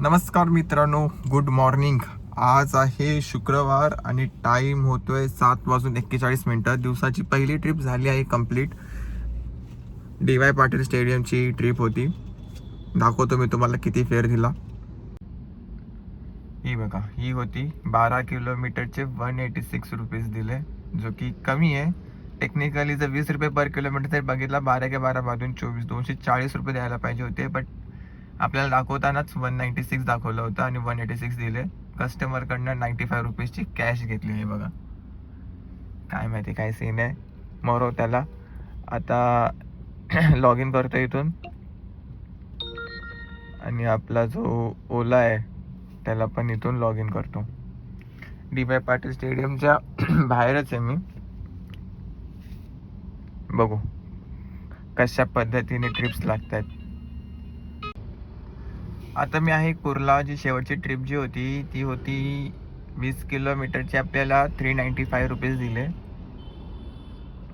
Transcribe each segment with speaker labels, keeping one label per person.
Speaker 1: नमस्कार मित्रांनो good morning आज आहे शुक्रवार आणि टाईम होतोय सात वाजून एक्केचाळीस मिनटं. दिवसाची पहिली ट्रिप झाली आहे कंप्लीट डी वाय पाटील स्टेडियमची ट्रिप होती. दाखवतो मी तुम्हाला किती फेअर दिला. ही बघा ही होती बारा किलोमीटरचे वन एटी सिक्स रुपीज दिले जो की कमी आहे. टेक्निकली जर वीस रुपये पर किलोमीटर जर बघितला बारा के बारा बाजून चोवीस दोनशे चाळीस रुपये द्यायला पाहिजे होते बट आपल्याला दाखवतानाच वन नाईन्टी सिक्स दाखवलं होतं आणि वन एटी सिक्स दिले कस्टमरकडनं नाईन्टी फाय रुपीजची कॅश घेतली आहे बघा. काय माहिती काय सीन आहे. मोरो त्याला. आता लॉग इन करतो इथून. आणि आपला जो ओला आहे त्याला पण इथून लॉग इन करतो. डी वाय पाटील स्टेडियमच्या बाहेरच आहे मी. बघू. कशा पद्धतीने ट्रिप्स लागतात आता मी आहे कुर्ला जी शेवटची ट्रिप जी होती ती होती वीस किलोमीटरची आपल्याला थ्री नाईन्टी फाय रुपीज दिले.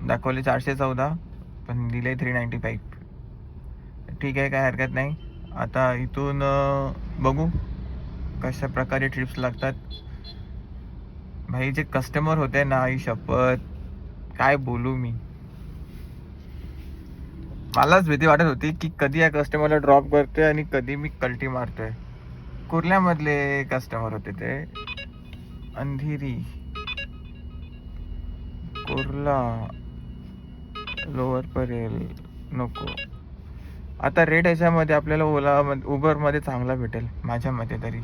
Speaker 1: दाखवले चारशे चौदा पण दिले थ्री नाईन्टी फाईव्ह ठीक आहे काय हरकत नाही. आता इथून बघू कशा प्रकारे ट्रिप्स लागतात. भाई जे कस्टमर होते ना आई शपथ काय बोलू मी? मलाच भीती वाटत होती की कधी या कस्टमरला ड्रॉप करतोय आणि कधी मी कल्टी मारतोय. कुर्ल्यामधले कस्टमर होते ते. अंधेरी. कुर्ला. लोअर परेल नको. आता रेट याच्यामध्ये आपल्याला ओला उबरमध्ये चांगला भेटेल माझ्या मते तरी.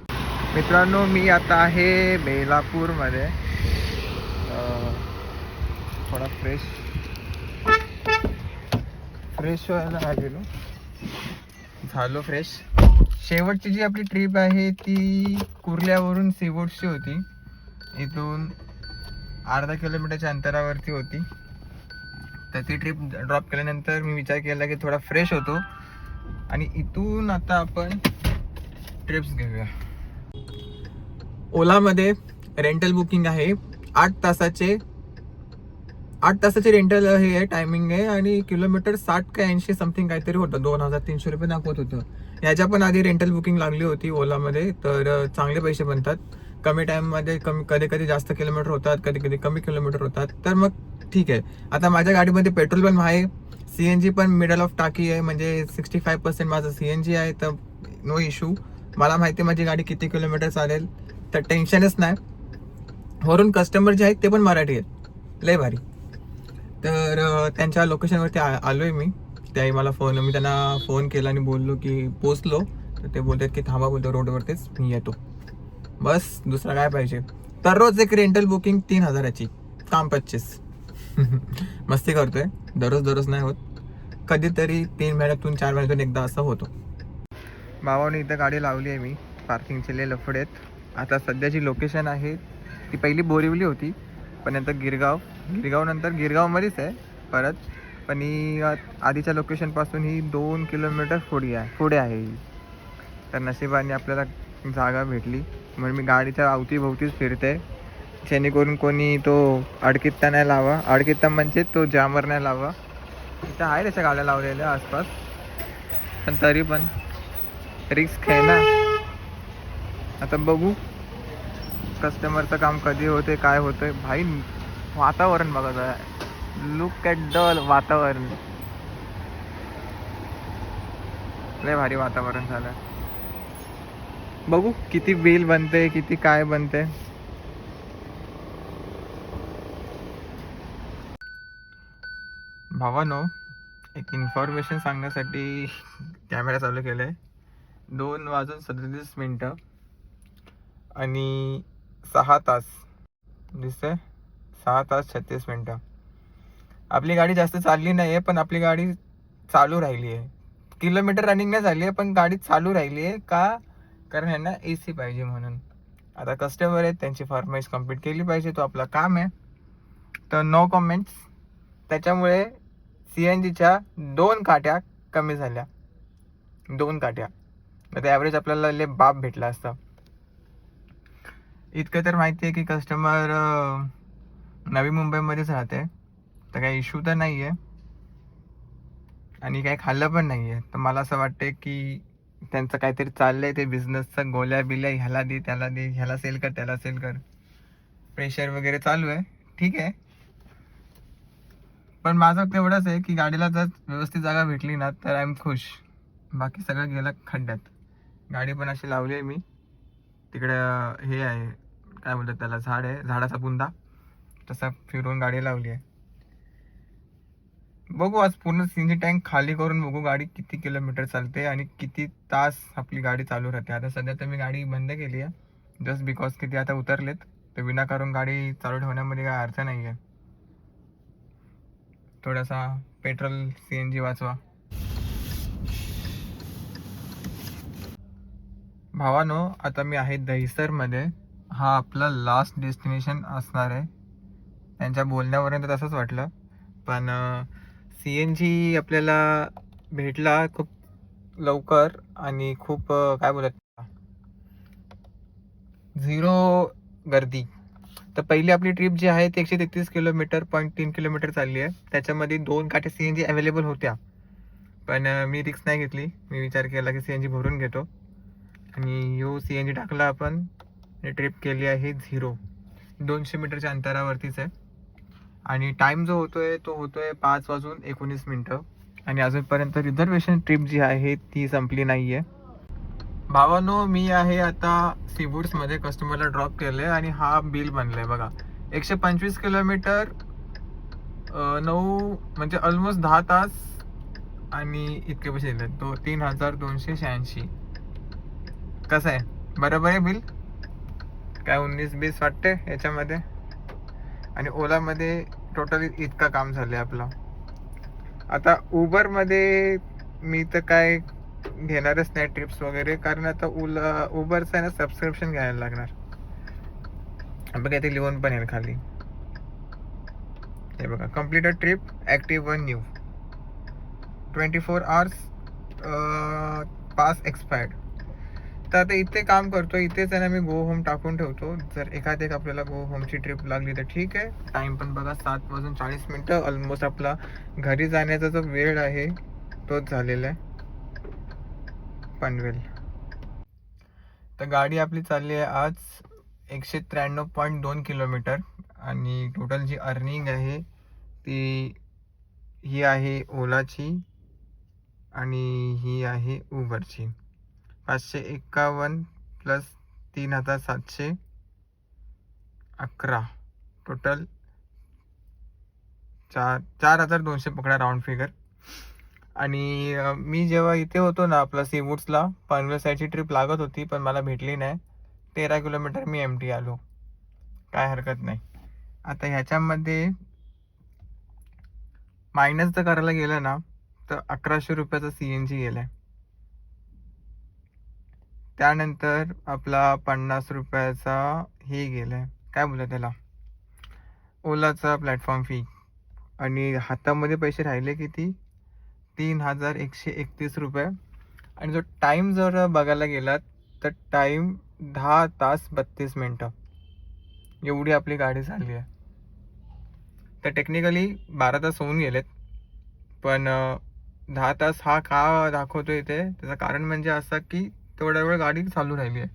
Speaker 1: मित्रांनो मी आता आहे बेलापूरमध्ये. थोडा फ्रेश फ्रेश व्हायला आलेलो हो. झालो फ्रेश शेवटची जी आपली ट्रिप आहे ती कुर्ल्यावरून सेवोटची होती. इथून अर्धा किलोमीटरच्या अंतरावरती होती. तर ती ट्रिप ड्रॉप केल्यानंतर मी विचार केला की थोडा फ्रेश होतो. आणि इथून आता आपण ट्रिप्स घेऊया. ओलामध्ये रेंटल बुकिंग आहे. आठ तासाचे आठ तासाची रेंटल हे आहे टायमिंग आहे आणि किलोमीटर साठ का ऐंशी समथिंग काहीतरी होतं. दोन हजार तीनशे रुपये दाखवत होतं. याच्या पण आधी रेंटल बुकिंग लागली होती ओलामध्ये तर चांगले पैसे बनतात. कमी टाईममध्ये कमी कधी कधी जास्त किलोमीटर होतात कधी कधी कमी किलोमीटर होतात. तर मग ठीक आहे. आता माझ्या गाडीमध्ये पेट्रोल पण आहे. सी एन जी पण मिडल ऑफ टाकी आहे म्हणजे सिक्स्टी फाय पर्सेंट माझं सी एन जी आहे तर नो इशू मला माहिती आहे माझी गाडी किती किलोमीटर चालेल. तर टेन्शनच नाही. वरून कस्टमर जे आहेत ते पण मराठी आहेत. लय भारी. तर त्यांच्या लोकेशनवरती आ आलोय मी. त्याही मला फोन मी त्यांना फोन केला आणि बोललो की पोचलो तर ते बोलतात की थांबा बोलतो रोडवरतीच मी येतो. बस दुसरा काय पाहिजे? दररोज एक रेंटल बुकिंग तीन हजाराची. काम पच्चीस. मस्ती करतोय. दररोज दररोज नाही होत. कधीतरी तीन महिन्यातून चार महिन्यातून एकदा असं होतो. भावाने इथं गाडी लावली आहे मी. पार्किंगचे लय लफडेत आता सध्याची लोकेशन आहे ती पहिली बोरिवली होती. पण नंतर गिरगाव. गिरगाव नंतर गिरगावमध्येच आहे परत. पण ही आधीच्या लोकेशनपासून ही दोन किलोमीटर पुढे आहे पुढे आहे ही. तर नशिबाने आपल्याला जागा भेटली. म्हणून मी गाडीच्या अवतीभोवतीच फिरते. जेणेकरून कोणी तो अडकित्ता नाही लावा. अडकित्ता म्हणजे तो जामर नाही लावा. इथं आहे त्याच्या गाड्या लावलेल्या आसपास. पण तरी पण रिस्क आहे ना. आता बघू. कस्टमरचं काम कधी होते काय होतं भाई वातावरण बघा जरा. लुक ॲट द वातावरण. लय भारी वातावरण झालं. बघू किती बिल बनते किती काय बनते भावानो एक इन्फॉर्मेशन सांगण्यासाठी कॅमेरा चालू केलाय. दोन वाजून सदतीस मिनटं. आणि सहा तास. दिसतंय? सहा तास छत्तीस मिनटं. आपली गाडी जास्त चालली नाही आहे पण आपली गाडी चालू राहिली आहे किलोमीटर रनिंग नाही झाली आहे पण गाडी चालू राहिली आहे का? कारण यांना ए सी पाहिजे म्हणून. आता कस्टमर आहेत त्यांची फॉर्मेज कंप्लीट केली पाहिजे तो आपला काम आहे. तर नो कमेंट्स त्याच्यामुळे सी एन जीच्या दोन काट्या कमी झाल्या. दोन काट्या. तर ॲव्हरेज आपल्याला लय बाप भेटला असतं. इतकं तर माहिती आहे की कस्टमर नवी मुंबईमध्येच राहते. तर काही इश्यू तर नाही आहे आणि काही खाल्लं पण नाही आहे तर मला असं वाटते की त्यांचं काहीतरी चाललंय ते बिझनेसचं गोल्या बिल्या ह्याला दे त्याला दे ह्याला सेल कर त्याला सेल कर. प्रेशर वगैरे चालू आहे. ठीक आहे. पण माझं तेवढंच आहे की गाडीला जर व्यवस्थित जागा भेटली ना तर आय एम खुश. बाकी सगळं गेलं खड्ड्यात. गाडी पण अशी लावली आहे मी. तिकडं हे आहे. काय बोलतात त्याला? झाड आहे. झाडाचा बुंदा. तसा फिरून गाडी लावली आहे. बघू आज पूर्ण सीएनजी टँक खाली करून बघू गाडी किती किलोमीटर चालते आणि किती तास आपली गाडी चालू राहते. आता सध्या तर मी गाडी बंद केली आहे. जस्ट बिकॉज किती आता उतरलेत तर विनाकारण गाडी चालू ठेवण्यामध्ये काय अर्थ नाही आहे. थोडासा पेट्रोल सी एन जी वाचवा. भावानो आता मी आहे दहिसरमध्ये. हा आपला लास्ट डेस्टिनेशन असणार आहे. त्यांच्या बोलण्यावरून तर तसंच वाटलं. पण सी एन जी आपल्याला भेटला खूप लवकर आणि खूप काय बोलत झिरो गर्दी. तर पहिली आपली ट्रिप जी आहे ती एकशे तेहतीस किलोमीटर पॉईंट तीन किलोमीटर चालली आहे. त्याच्यामध्ये दोन काटे सी एन जी अवेलेबल होत्या. पण मी रिक्स नाही घेतली. मी विचार केला की सी एन जी भरून घेतो. आणि यो सी एन जी टाकला आपण ट्रिप केली आहे झिरो. दोनशे मीटरच्या अंतरावरतीच आहे. आणि टाईम जो होतोय तो होतोय पाच वाजून एकोणीस मिनटं. आणि अजूनपर्यंत रिझर्वेशन ट्रिप जी आहे ती संपली नाही आहे भावानो मी आहे आता सीवूड्समध्ये कस्टमरला ड्रॉप केलं आहे आणि हा बिल बनलाय बघा. एकशे पंचवीस किलोमीटर नऊ म्हणजे ऑलमोस्ट दहा तास आणि इतके पैसे दिले तो तीन हजार दोनशे शहाऐंशी. कसं आहे? बरोबर आहे बिल काय उन्नीस बीस वाटते याच्यामध्ये? आणि ओलामध्ये टोटली इतकं काम झालं आहे आपलं. आता उबरमध्ये मी तर काय घेणारच नाही ट्रिप्स वगैरे कारण आता उला उबरचं आहे ना सबस्क्रिप्शन घ्यायला लागणार. बघा ते लिहून पण येईल खाली. हे बघा complete trip active one new twenty four hours pass expired तर आता इथे काम करतो इथेच आहे ना मी गो होम टाकून ठेवतो. जर एखाद एक आपल्याला गो होमची ट्रिप लागली तर ठीक आहे. टाइम पण बघा सात वाजून चाळीस मिनटं ऑलमोस्ट आपला घरी जाण्याचा जो वेळ आहे तोच झालेला आहे. पनवेल. तर गाडी आपली चालली आहे आज एकशे त्र्याण्णव पॉईंट दोन किलोमीटर आणि टोटल जी अर्निंग आहे ती ही आहे ओलाची आणि ही आहे उबरची. पाचशे एक्कावन्न प्लस तीन हजार सातशे अकरा. टोटल चार चार हजार दोनशे पकडा राऊंड फिगर आणि मी जेव्हा इथे होतो ना आपला सीवूड्सला पनवेल साईडची ट्रिप लागत होती पण मला भेटली नाही. तेरा किलोमीटर मी एम टी आलो. काय हरकत नाही. आता ह्याच्यामध्ये मायनस जर करायला गेलं ना तर अकराशे रुपयाचा सी एन जी गेलाय. त्यानंतर आपला पन्नास रुपयाचा हे गेलाय. काय बोलतात त्याला? ओलाचा प्लॅटफॉर्म फी आणि हातामध्ये पैसे राहिले किती? तीन हजार एकशे एकतीस रुपये. आणि जो टाईम जर बघायला गेलात तर टाईम दहा तास बत्तीस मिनटं. एवढी आपली गाडी चालली आहे. तर टेक्निकली बारा तास होऊन गेलेत. पण दहा तास हा का दाखवतो इथे? त्याचं कारण म्हणजे असं की तेवढा वेळ गाडी चालू राहिली आहे.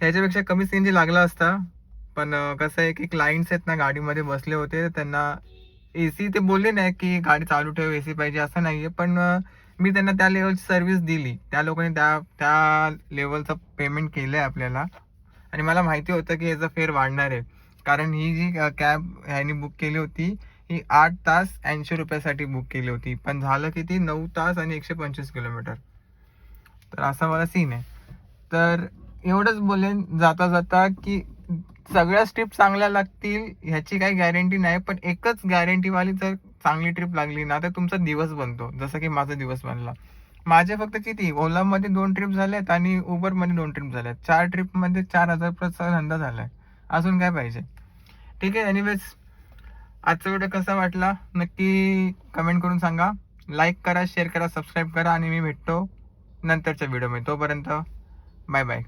Speaker 1: ह्याच्यापेक्षा कमी सी एन जी लागला असता पण कसं आहे की क्लायंट्स आहेत ना गाडीमध्ये बसले होते त्यांना ए सी ते बोलले नाही की गाडी चालू ठेव ए सी पाहिजे असं नाही आहे पण मी त्यांना त्या लेवलची सर्व्हिस दिली. त्या लोकांनी त्या त्या लेवलचं पेमेंट केलं आहे आपल्याला. आणि मला माहिती होतं की याचा फेर वाढणार आहे. कारण ही जी कॅब ह्यानी बुक केली होती ही आठ तास ऐंशी रुपयासाठी बुक केली होती. पण झालं किती? नऊ तास आणि एकशे पंचवीस किलोमीटर. तर असा मला सीन आहे. तर एवढंच बोलेन जाता जाता की सगळ्या ट्रिप चांगल्या लागतील ह्याची काही गॅरंटी नाही पण एकच गॅरंटीवाली जर चांगली ट्रिप लागली ना तर तुमचा दिवस बनतो. जसं की माझा दिवस बनला. माझे फक्त किती? ओलामध्ये दोन ट्रिप झाल्यात आणि उबरमध्ये दोन ट्रिप झाल्यात चार ट्रिपमध्ये चार हजार प्लसचा धंदा झालाय. अजून काय पाहिजे? ठीक आहे एनिवेज आजचा व्हिडिओ कसा वाटला? नक्की कमेंट करून सांगा. लाईक करा शेअर करा सबस्क्राईब करा आणि मी भेटतो. नंतरच्या व्हिडिओमध्ये तोपर्यंत बाय बाय